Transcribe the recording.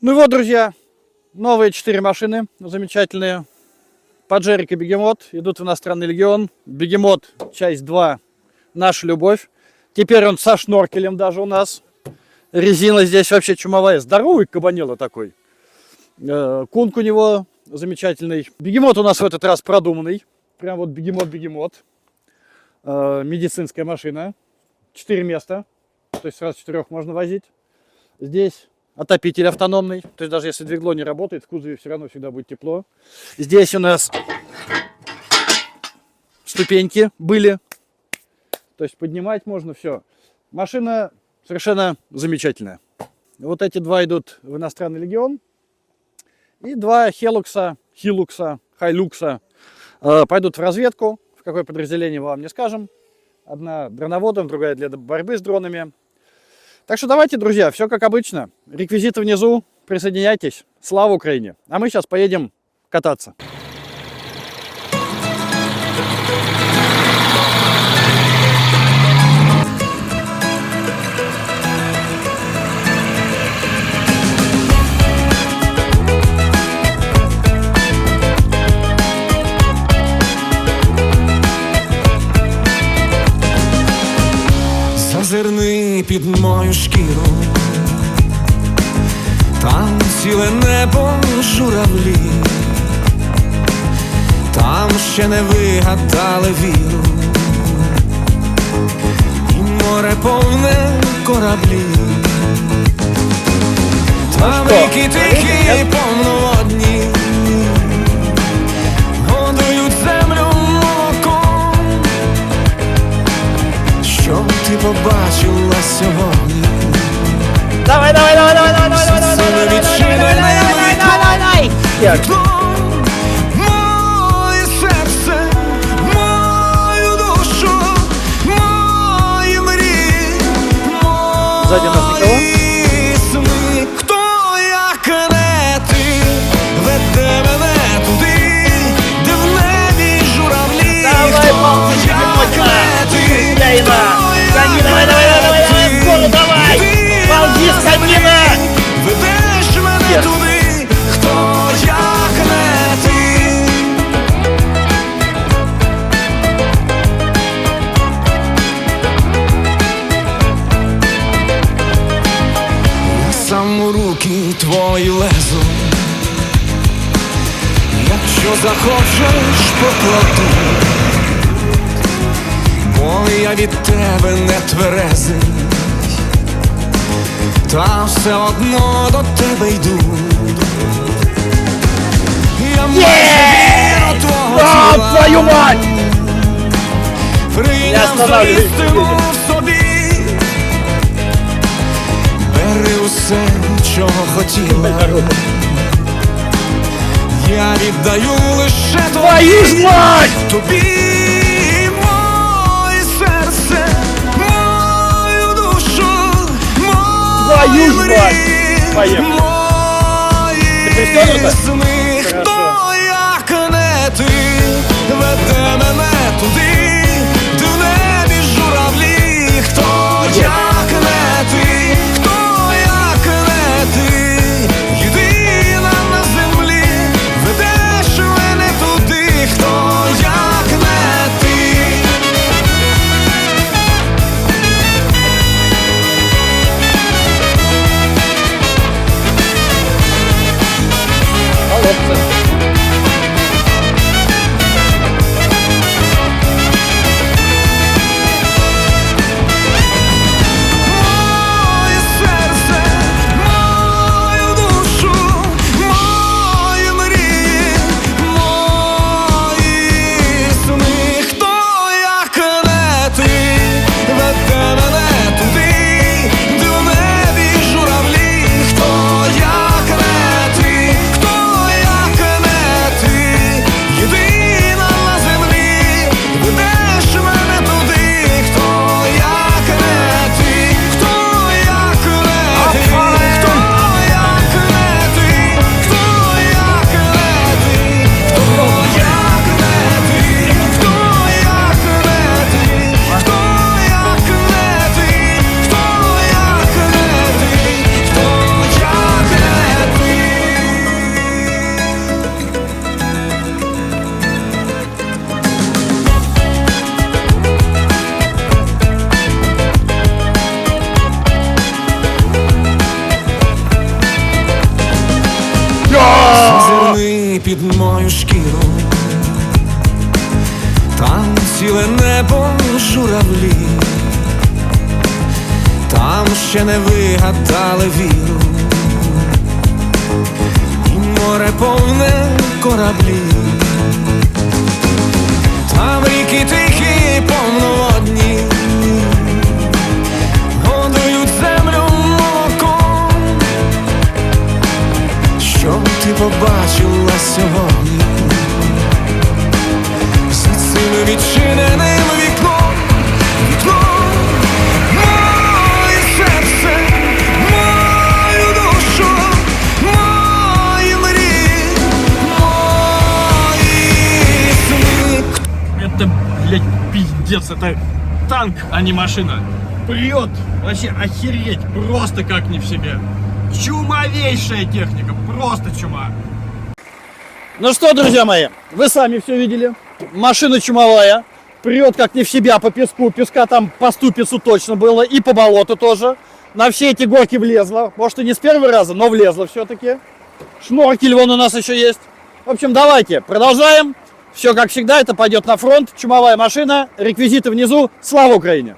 Ну вот, друзья, новые четыре машины, замечательные. Паджерик и Бегемот идут в иностранный легион. Бегемот, часть 2, наша любовь. Теперь он со шноркелем даже у нас. Резина здесь вообще чумовая. Здоровый кабанело такой. Э, Кунг у него замечательный. Бегемот у нас в этот раз продуманный. Прям вот бегемот-бегемот. Э, Медицинская машина. Четыре места. То есть сразу четырех можно возить. Здесь отопитель автономный. То есть даже если двигло не работает, в кузове все равно всегда будет тепло. Здесь у нас ступеньки были. То есть поднимать можно все. Машина совершенно замечательная. Вот эти два идут в иностранный легион. И два Хелукса, Хилукса, Хайлукса э, пойдут в разведку. В какое подразделение вам не скажем. Одна дроноводом, другая для борьбы с дронами. Так что давайте, друзья, все как обычно. Реквизиты внизу, присоединяйтесь. Слава Украине! А мы сейчас поедем кататься. Під мою шкіру, там ціле небо журавлі, там ще не вигадали віру, і море повне кораблі, там ріки тихі повноводні, побачила сьогодні? Давай, давай, давай, давай, давай, давай, давай, Це давай, невідчинене давай, давай. вікно. Моє серце, мою душу, мої мрії, Сзади нас Я у руки твої лезу, якщо захочеш покладу, бо я від тебе не тверезий, та все одно до тебе йду. Я вірю твого твою мать! Прийняв за істину Федя. в собі. Бери усе, чого хотіла. Я віддаю лише Твою ж мать! тобі моє серце, мою душу, Твою мої ж мать! мрії, мої пристегнута? сни. Під мою шкіру, там ціле небо журавлі, там ще не вигадали віру, і море повне кораблів. Там ріки тихі, повноводні, побачила сьогодні? За цим відчиненим вікном, вікном, моє серце, мою душу, мої мрії, мої сни. Это, блядь, пиздец, это танк, а не машина. Прет, вообще охереть, просто как не в себе. Чумовейшая техника, просто чума. Ну что, друзья мои, вы сами все видели. Машина чумовая. Прет как не в себя по песку. Песка там по ступицу точно было. И по болоту тоже. На все эти горки влезла. Может и не с первого раза, но влезла все-таки. Шноркель вон у нас еще есть. В общем, давайте, продолжаем. Все как всегда, это пойдет на фронт. Чумовая машина. Реквизиты внизу. Слава Украине!